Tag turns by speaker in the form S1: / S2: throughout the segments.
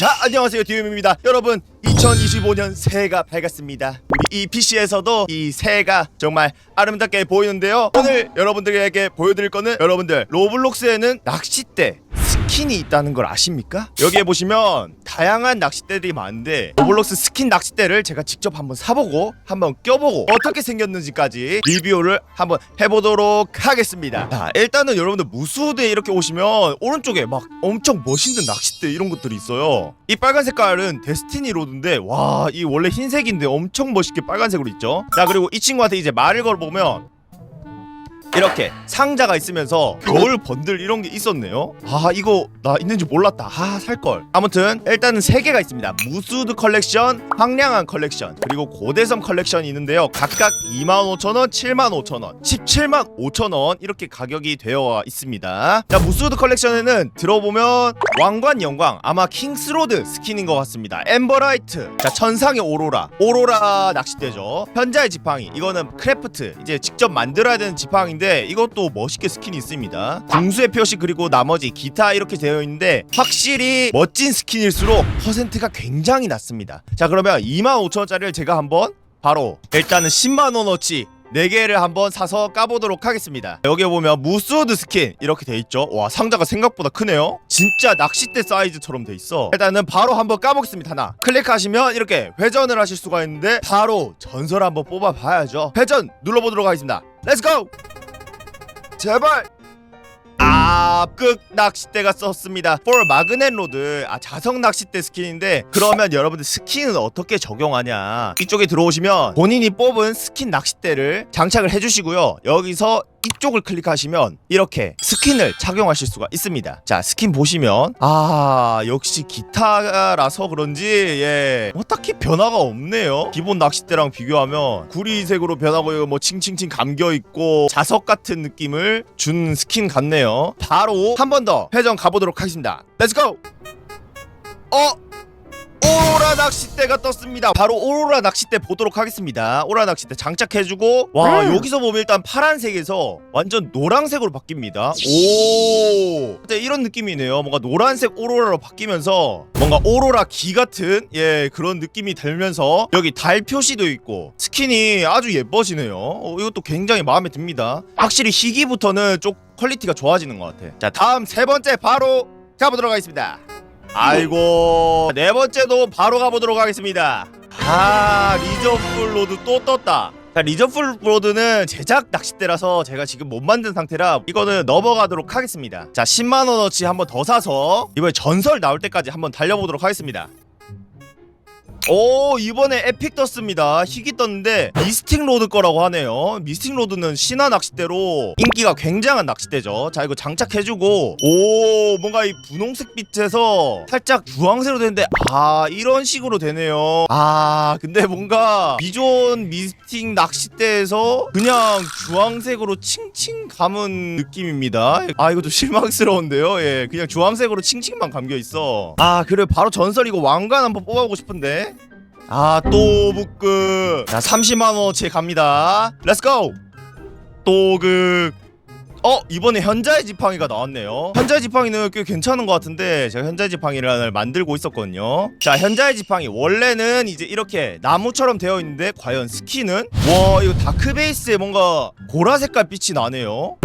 S1: 자 안녕하세요. 디움입니다. 여러분 2025년 새해가 밝았습니다. 우리 이 PC에서도 이 새해가 정말 아름답게 보이는데요. 오늘 여러분들에게 보여드릴 거는 여러분들 로블록스에는 낚싯대 스킨이 있다는 걸 아십니까? 여기에 보시면 다양한 낚싯대들이 많은데 로블록스 스킨 낚싯대를 제가 직접 한번 사보고 한번 껴보고 어떻게 생겼는지까지 리뷰를 한번 해보도록 하겠습니다. 자 일단은 여러분들 무수대에 이렇게 오시면 오른쪽에 막 엄청 멋있는 낚싯대 이런 것들이 있어요. 이 빨간 색깔은 데스티니 로드인데 와 이 원래 흰색인데 엄청 멋있게 빨간색으로 있죠? 자 그리고 이 친구한테 이제 말을 걸어보면 이렇게 상자가 있으면서 겨울 번들 이런 게 있었네요. 아 이거 나 있는지 몰랐다. 아 살걸. 아무튼 일단은 세 개가 있습니다. 무수드 컬렉션, 황량한 컬렉션, 그리고 고대섬 컬렉션이 있는데요. 각각 25,000원, 75,000원, 17만 5천원 이렇게 가격이 되어 있습니다. 자 무수드 컬렉션에는 들어보면 왕관 영광 아마 킹스로드 스킨인 것 같습니다. 엠버라이트, 자 천상의 오로라, 오로라 낚싯대죠. 현자의 지팡이 이거는 크래프트 이제 직접 만들어야 되는 지팡이인데 이것도 멋있게 스킨이 있습니다. 궁수의 표시 그리고 나머지 기타 이렇게 되어 있는데 확실히 멋진 스킨일수록 퍼센트가 굉장히 낮습니다. 자 그러면 25,000원짜리를 제가 한번 바로 일단은 10만원어치 4개를 한번 사서 까보도록 하겠습니다. 여기 보면 무스우드 스킨 이렇게 돼 있죠? 와 상자가 생각보다 크네요. 진짜 낚싯대 사이즈처럼 돼 있어. 일단은 바로 한번 까보겠습니다 하나. 클릭하시면 이렇게 회전을 하실 수가 있는데 바로 전설 한번 뽑아봐야죠. 회전 눌러보도록 하겠습니다. 렛츠고 제발 압극 낚싯대가 썼습니다. for 마그넷 로드 아 자석 낚싯대 스킨인데 그러면 여러분들 스킨은 어떻게 적용하냐 이쪽에 들어오시면 본인이 뽑은 스킨 낚싯대를 장착을 해 주시고요. 여기서 이쪽을 클릭하시면 이렇게 스킨을 착용하실 수가 있습니다. 자 스킨 보시면 아 역시 기타라서 그런지 예, 뭐 딱히 변화가 없네요. 기본 낚싯대랑 비교하면 구리색으로 변하고 뭐 칭칭칭 감겨 있고 자석 같은 느낌을 준 스킨 같네요. 바로 한 번 더 회전 가보도록 하겠습니다. 렛츠고! 어? 오로라 낚싯대가 떴습니다. 바로 오로라 낚싯대 보도록 하겠습니다. 오로라 낚싯대 장착해주고 와
S2: 음.
S1: 여기서 보면 일단 파란색에서 완전 노란색으로 바뀝니다. 오, 네, 이런 느낌이네요. 뭔가 노란색 오로라로 바뀌면서 뭔가 오로라 기 같은 예 그런 느낌이 들면서 여기 달 표시도 있고 스킨이 아주 예뻐지네요. 어, 이것도 굉장히 마음에 듭니다. 확실히 희기부터는 좀 퀄리티가 좋아지는 것 같아. 자 다음 세 번째 바로 가보도록 하겠습니다. 아이고 네 번째도 바로 가보도록 하겠습니다. 아 리저풀 로드 또 떴다. 자 리저풀 로드는 제작 낚싯대라서 제가 지금 못 만든 상태라 이거는 넘어가도록 하겠습니다. 자 10만원어치 한번 더 사서 이번에 전설 나올 때까지 한번 달려보도록 하겠습니다 오 이번에 에픽 떴습니다. 희귀 떴는데 미스틱 로드 거라고 하네요. 미스틱 로드는 신화 낚싯대로 인기가 굉장한 낚싯대죠. 자 이거 장착해주고. 오 뭔가 이 분홍색 빛에서 살짝 주황색으로 되는데 아 이런 식으로 되네요. 아 근데 뭔가 기존 미스틱 낚싯대에서 그냥 주황색으로 칭칭 감은 느낌입니다. 아 이거 좀 실망스러운데요? 예 그냥 주황색으로 칭칭만 감겨있어. 아 그래 바로 전설 이거 왕관 한번 뽑아보고 싶은데 아 또 북극. 자 30만원어치 갑니다. 렛츠고 또극. 어 이번에 현자의 지팡이가 나왔네요. 현자의 지팡이는 꽤 괜찮은 것 같은데 제가 현자의 지팡이를 만들고 있었거든요. 자 현자의 지팡이. 원래는 이제 이렇게 나무처럼 되어 있는데 과연 스킨은 와 이거 다크 베이스에 뭔가 보라 색깔 빛이 나네요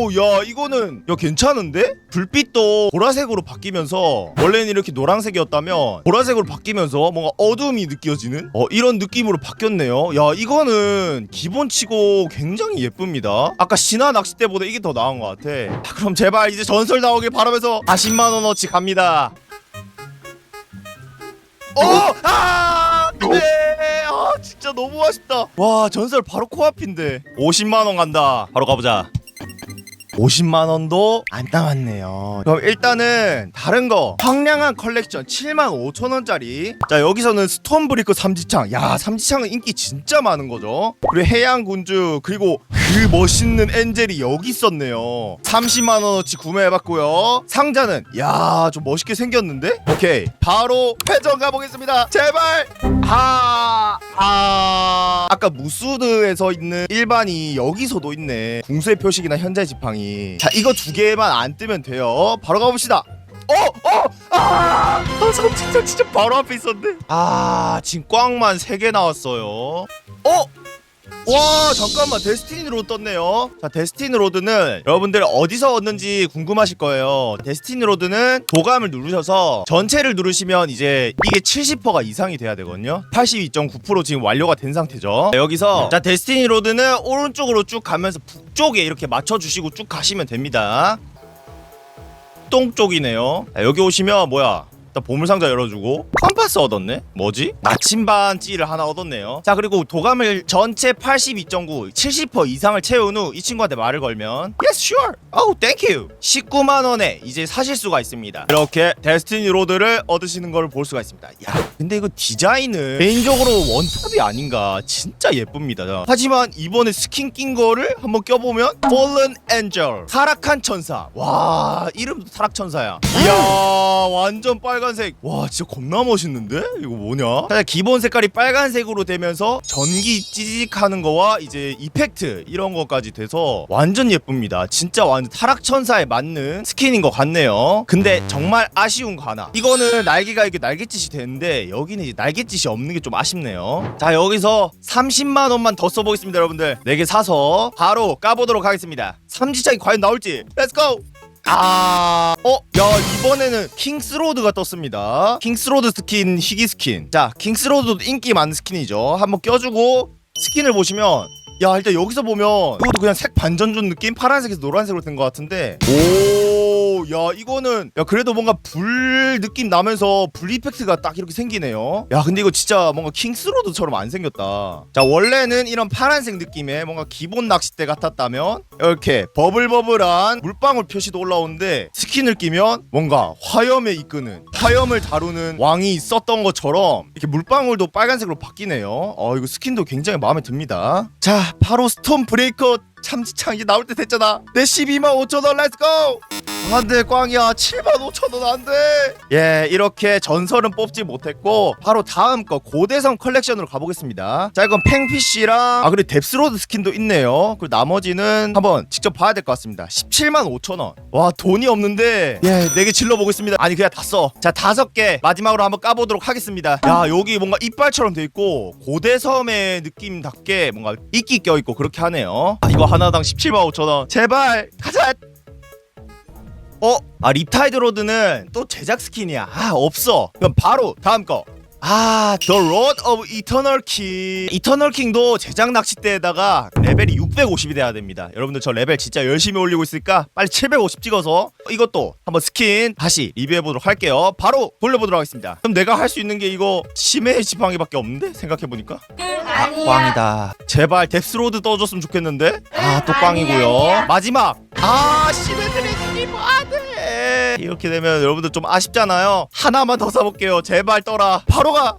S1: 오 야 이거는 야 괜찮은데 불빛도 보라색으로 바뀌면서 원래는 이렇게 노란색이었다면 보라색으로 바뀌면서 뭔가 어둠이 느껴지는 어 이런 느낌으로 바뀌었네요 야 이거는 기본치고 굉장히 예쁩니다 아까 신화 낚싯대보다 이게 더 나은 것 같아 자, 그럼 제발 이제 전설 나오길 바라면서 40만 원어치 갑니다 어! 아! 네! 아, 진짜 너무 아쉽다. 와, 전설 바로 코앞인데. 50만원 간다. 바로 가보자. 50만 원도 안 남았네요. 그럼 일단은 다른 거 황량한 컬렉션 7만 5천 원짜리. 자 여기서는 스톤브리커 삼지창. 야 삼지창은 인기 진짜 많은 거죠. 그리고 해양 군주 그리고 그 멋있는 엔젤이 여기 있었네요. 30만 원어치 구매해봤고요. 상자는 야 좀 멋있게 생겼는데? 오케이 바로 회전 가보겠습니다. 제발. 아, 아. 아까 무수드에서 있는 일반이 여기서도 있네. 궁수의 표식이나 현재 지팡이. 자, 이거 두 개만 안 뜨면 돼요. 바로 가봅시다. 어! 어! 아! 아 삼지창 진짜 바로 앞에 있었네 아 지금 꽝만 3개 나왔어요 어? 와 잠깐만. 데스티니 로드 떴네요. 자 데스티니 로드는 여러분들 어디서 얻는지 궁금하실 거예요. 데스티니 로드는 도감을 누르셔서 전체를 누르시면 이제 이게 70%가 이상이 돼야 되거든요. 82.9% 지금 완료가 된 상태죠. 자, 여기서 자 데스티니 로드는 오른쪽으로 쭉 가면서 북쪽에 이렇게 맞춰주시고 쭉 가시면 됩니다. 똥 쪽이네요. 자, 여기 오시면 뭐야 일단 보물상자 열어주고 컴파스 얻었네? 뭐지? 나침반 찌를 하나 얻었네요. 자 그리고 도감을 전체 82.9 70% 이상을 채운 후 이 친구한테 말을 걸면 Yes sure. Oh thank you. 19만원에 이제 사실 수가 있습니다. 이렇게 데스티니 로드를 얻으시는 걸 볼 수가 있습니다. 야 근데 이거 디자인은 개인적으로 원탑이 아닌가. 진짜 예쁩니다. 하지만 이번에 스킨 낀 거를 한번 껴보면 Fallen Angel 타락한 천사. 와 이름도 타락 천사야. 이야 완전 빨간 색. 와 진짜 겁나 멋있는데? 이거 뭐냐? 사실 기본 색깔이 빨간색으로 되면서 전기 찌직하는 거와 이제 이펙트 이런 것까지 돼서 완전 예쁩니다. 진짜 완전 타락 천사에 맞는 스킨인 것 같네요. 근데 정말 아쉬운 거 하나. 이거는 날개가 이렇게 날갯짓이 되는데 여기는 이제 날갯짓이 없는 게 좀 아쉽네요. 자 여기서 30만 원만 더 써보겠습니다 여러분들. 4개 사서 바로 까보도록 하겠습니다. 삼지창이 과연 나올지. 렛츠고 아, 어, 야 이번에는 킹스로드가 떴습니다. 킹스로드 스킨 희귀 스킨. 자, 킹스로드도 인기 많은 스킨이죠. 한번 껴주고 스킨을 보시면. 야 일단 여기서 보면 이것도 그냥 색 반전 준 느낌 파란색에서 노란색으로 된 것 같은데 오 야 이거는 야 그래도 뭔가 불 느낌 나면서 불 이펙트가 딱 이렇게 생기네요. 야 근데 이거 진짜 뭔가 킹스로드처럼 안 생겼다. 자 원래는 이런 파란색 느낌의 뭔가 기본 낚싯대 같았다면 이렇게 버블버블한 물방울 표시도 올라오는데 스킨을 끼면 뭔가 화염에 이끄는 화염을 다루는 왕이 있었던 것처럼 이렇게 물방울도 빨간색으로 바뀌네요. 어 이거 스킨도 굉장히 마음에 듭니다. 자 바로 스톰 브레이커 참지창 이제 나올 때 됐잖아. 내 12만 5천 원 렛츠고 안돼 꽝이야. 7만 5천원 안돼. 예 이렇게 전설은 뽑지 못했고 바로 다음 거 고대성 컬렉션으로 가보겠습니다. 자 이건 팽피쉬랑 아 그리고 뎁스로드 스킨도 있네요. 그리고 나머지는 한번 직접 봐야 될 것 같습니다. 17만 5천원. 와 돈이 없는데. 예 4개 질러보겠습니다. 아니 그냥 다 써 자 다섯 개 마지막으로 한번 까보도록 하겠습니다. 야 여기 뭔가 이빨처럼 돼 있고 고대섬의 느낌답게 뭔가 이끼 껴있고 그렇게 하네요. 아, 이거 하나당 17만 5천원. 제발 가자 어? 아 립타이드 로드는 또 제작 스킨이야 아 없어 그럼 바로 다음 거 아, The Road of Eternal King. 이터널 킹도 제작 낚싯대에다가 레벨이 650이 돼야 됩니다. 여러분들 저 레벨 진짜 열심히 올리고 있으니까 빨리 750 찍어서 이것도 한번 스킨 다시 리뷰해 보도록 할게요. 바로 돌려보도록 하겠습니다. 그럼 내가 할 수 있는 게 이거 심해 지팡이밖에 없는데 생각해 보니까. 아, 꽝이다. 제발 뎁스로드 떠줬으면 좋겠는데. 아, 또 꽝이고요. 마지막. 아, 시메트리 뭐 안돼. 이렇게 되면 여러분들 좀 아쉽잖아요. 하나만 더 사볼게요. 제발 떠라. 바로 가.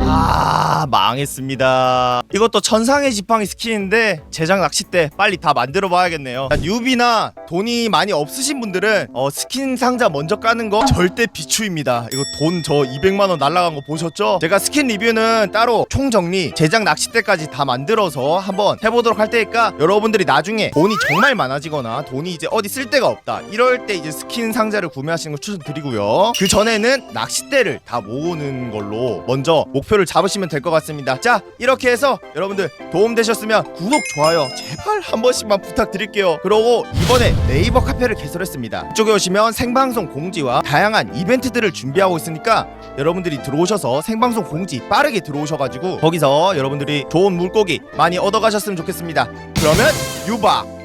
S1: 아 망했습니다. 이것도 천상의 지팡이 스킨인데 제작 낚싯대 빨리 다 만들어 봐야겠네요. 자, 뉴비나 돈이 많이 없으신 분들은 어, 스킨 상자 먼저 까는 거 절대 비추입니다. 이거 돈 저 200만원 날라간 거 보셨죠? 제가 스킨 리뷰는 따로 총정리 제작 낚싯대까지 다 만들어서 한번 해보도록 할 테니까 여러분들이 나중에 돈이 정말 많아지거나 돈이 이제 어디 쓸 데가 없다 이럴 때 이제 스킨 상자를 구매하시는 걸 추천드리고요. 그 전에는 낚싯대를 다 모으는 걸로 먼저 목 표를 잡으시면 될 것 같습니다. 자, 이렇게 해서 여러분들 도움 되셨으면 구독, 좋아요 제발 한 번씩만 부탁드릴게요. 그리고 이번에 네이버 카페를 개설했습니다. 이쪽에 오시면 생방송 공지와 다양한 이벤트들을 준비하고 있으니까 여러분들이 들어오셔서 생방송 공지 빠르게 들어오셔가지고 거기서 여러분들이 좋은 물고기 많이 얻어가셨으면 좋겠습니다. 그러면 유바